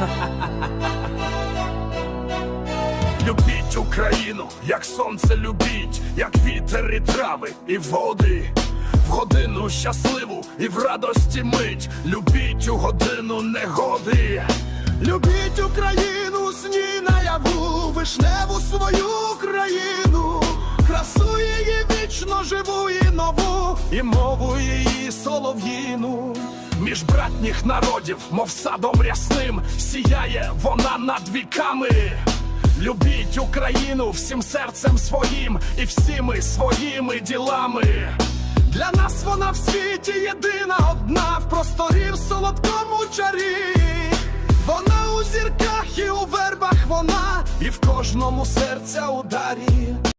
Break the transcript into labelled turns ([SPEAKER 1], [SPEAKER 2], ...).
[SPEAKER 1] Любіть Україну, як сонце любіть, як вітер і трави, і води. В годину щасливу і в радості мить. Любіть у годину негоди.
[SPEAKER 2] Любіть Україну, сні наяву, вишневу свою країну, красу її вічно живу і нову, і мову її солов'їну.
[SPEAKER 1] Між братніх народів, мов садом рясним, сіяє вона над віками. Любіть Україну всім серцем своїм і всіми своїми ділами.
[SPEAKER 2] Для нас вона в світі єдина одна в просторі в солодкому чарі. Вона у зірках і у вербах вона,
[SPEAKER 1] І в кожному серця ударі.